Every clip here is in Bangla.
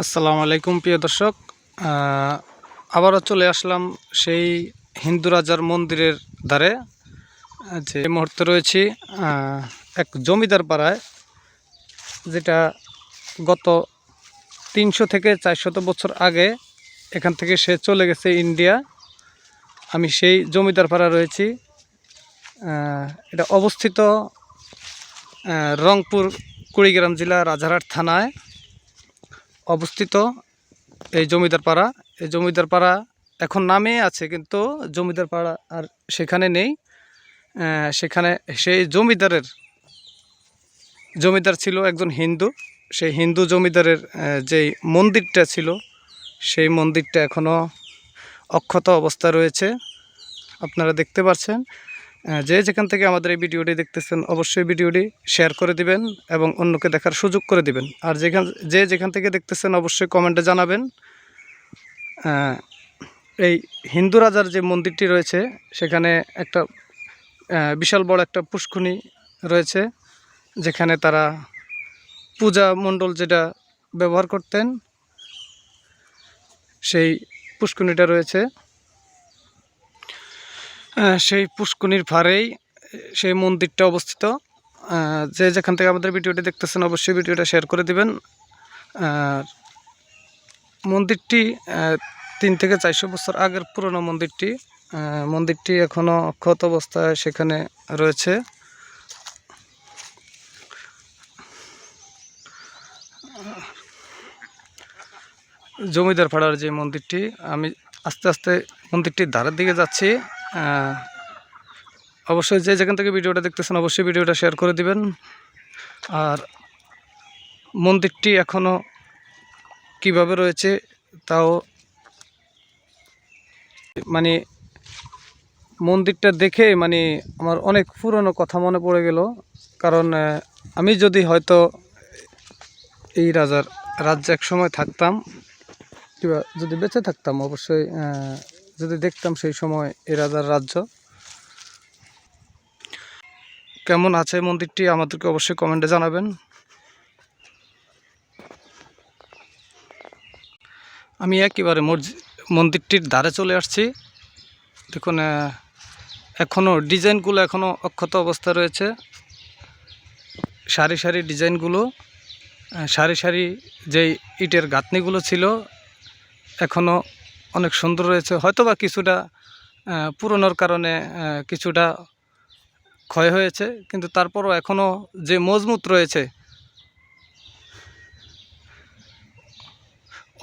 আসসালামু আলাইকুম, প্রিয় দর্শক। আবারও চলে আসলাম সেই হিন্দু রাজার মন্দিরের ধারে। যে মুহূর্তে রয়েছি এক জমিদার পাড়ায়, যেটা গত তিনশো থেকে চারশত বছর আগে এখান থেকে সে চলে গেছে ইন্ডিয়া। আমি সেই জমিদার পাড়া রয়েছি। এটা অবস্থিত রংপুর কুড়িগ্রাম জেলা রাজারহাট থানায়। অবস্থিত এই জমিদার পাড়া। এই জমিদার পাড়া এখন নামে আছে কিন্তু জমিদার পাড়া আর সেখানে নেই। সেখানে সেই জমিদারের, জমিদার ছিল একজন হিন্দু। সেই হিন্দু জমিদারের যেই মন্দিরটা ছিল, সেই মন্দিরটা এখনও অক্ষত অবস্থা রয়েছে। আপনারা দেখতে পাচ্ছেন যে যেখান থেকে আমাদের এই ভিডিওটি দেখতেছেন, অবশ্যই ভিডিওটি শেয়ার করে দিবেন এবং অন্যকে দেখার সুযোগ করে দিবেন। আর যেখান যে যেখান থেকে দেখতেছেন, অবশ্যই কমেন্টে জানাবেন। এই হিন্দু রাজার যে মন্দিরটি রয়েছে, সেখানে একটা বিশাল বড় একটা পুষ্কুনি রয়েছে, যেখানে তারা পূজা মণ্ডল যেটা ব্যবহার করতেন, সেই পুষ্কুনিটা রয়েছে। সেই পুষ্কুনির ভারেই সেই মন্দিরটা অবস্থিত। যে যেখান থেকে আমাদের ভিডিওটি দেখতেছেন, অবশ্যই ভিডিওটা শেয়ার করে দিবেন। মন্দিরটি তিন থেকে চারশো বছর আগের পুরনো মন্দিরটি মন্দিরটি এখনও অক্ষত অবস্থায় সেখানে রয়েছে। জমিদার পাড়ার যে মন্দিরটি, আমি আস্তে আস্তে মন্দিরটির ধারের দিকে যাচ্ছি। অবশ্যই যে যেখান থেকে ভিডিওটা দেখতেছেন অবশ্যই ভিডিওটা শেয়ার করে দিবেন। আর মন্দিরটি এখনও কীভাবে রয়েছে তাও মানে মন্দিরটা দেখে মানে আমার অনেক পুরনো কথা মনে পড়ে গেল। কারণ আমি যদি হয়তো এই রাজার রাজ্যে এক সময় থাকতাম, কিংবা যদি বেঁচে থাকতাম, অবশ্যই যদি দেখতাম সেই সময় এই রাজার রাজ্য। কেমন আছে মন্দিরটি আমাদেরকে অবশ্যই কমেন্টে জানাবেন। আমি একেবারে মন্দিরটির ধারে চলে আসছি। দেখুন এখনও ডিজাইনগুলো এখনও অক্ষত অবস্থা রয়েছে। সারি সারি ডিজাইনগুলো সারি সারি যেই ইটের গাঁথনিগুলো ছিল এখনও অনেক সুন্দর রয়েছে। হয়তো বা কিছুটা পুরনোর কারণে কিছুটা ক্ষয় হয়েছে, কিন্তু তারপরও এখনও যে মজবুত রয়েছে,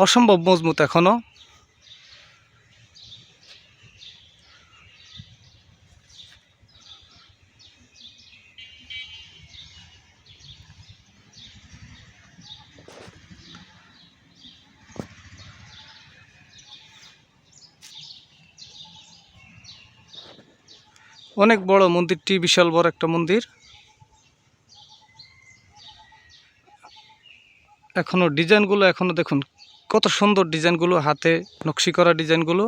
অসম্ভব মজবুত এখনও অনেক বড় মন্দিরটি বিশাল বড় একটা মন্দির। এখনও ডিজাইনগুলো, এখনও দেখুন কত সুন্দর ডিজাইনগুলো, হাতে নকশি করা ডিজাইনগুলো।